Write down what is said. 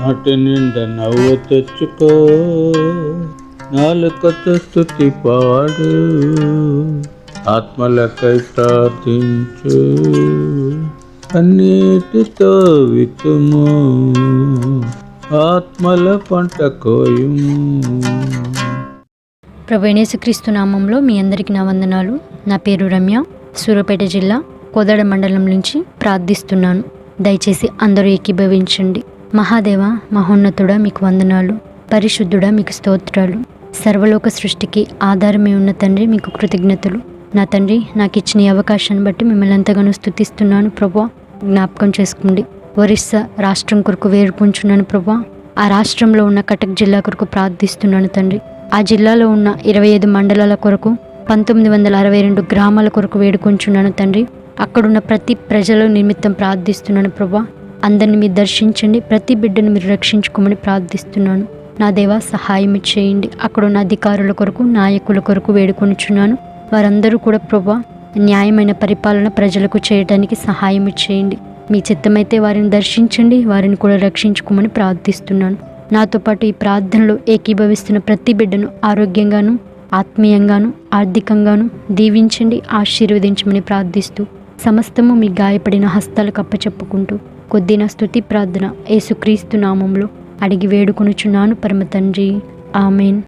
నాటి నిండా నవ్వు తెచ్చుకో. నాలుకతో స్థుతి పాడు. ఆత్మలకై ప్రార్థించు. అన్నిటితో వితుము ఆత్మల పంట కోయుము. ప్రభు నామంలో మీ అందరికీ నా వందనాలు. నా పేరు రమ్య. సూర్యాపేట జిల్లా కోదాడ మండలం నుంచి ప్రార్థిస్తున్నాను. దయచేసి అందరూ ఏకీభవించండి. మహాదేవ మహోన్నతుడా మీకు వందనాలు. పరిశుద్ధుడా మీకు స్తోత్రాలు. సర్వలోక సృష్టికి ఆధారమే ఉన్న తండ్రి మీకు కృతజ్ఞతలు. నా తండ్రి నాకు ఇచ్చిన అవకాశాన్ని బట్టి మిమ్మల్ని ఎంతగానో స్థుతిస్తున్నాను ప్రభా జ్ఞాపకం చేసుకోండి. ఒరిస్సా రాష్ట్రం కొరకు వేరుపుంచున్నాను ప్రభా ఆ రాష్ట్రంలో ఉన్న కటక్ జిల్లా కొరకు ప్రార్థిస్తున్నాను తండ్రి. ఆ జిల్లాలో ఉన్న ఇరవై ఐదు మండలాల కొరకు పంతొమ్మిది వందల అరవై రెండు గ్రామాల కొరకు వేడుకొంచున్నాను తండ్రి. అక్కడున్న ప్రతి ప్రజల నిమిత్తం ప్రార్థిస్తున్నాను ప్రభా అందరిని మీరు దర్శించండి ప్రతి బిడ్డను మీరు రక్షించుకోమని ప్రార్థిస్తున్నాను. నా దేవా సహాయం చేయండి. అక్కడున్న అధికారుల కొరకు నాయకుల కొరకు వేడుకొనిచున్నాను. వారందరూ కూడా ప్రభా న్యాయమైన పరిపాలన ప్రజలకు చేయడానికి సహాయం చేయండి. మీ చిత్తమైతే వారిని దర్శించండి వారిని కూడా రక్షించుకోమని ప్రార్థిస్తున్నాను. నాతో పాటు ఈ ప్రార్థనలో ఏకీభవిస్తున్న ప్రతి బిడ్డను ఆరోగ్యంగాను ఆత్మీయంగాను ఆర్థికంగాను దీవించండి ఆశీర్వదించమని ప్రార్థిస్తూ సమస్తము మీ గాయపడిన హస్తాలకు అప్పచెప్పుకుంటూ కొద్దిన స్థుతి ప్రార్థన. యేసుక్రీస్తు నామంలో అడిగి వేడుకొనుచున్నాను పరమ తండ్రి ఆమెన్.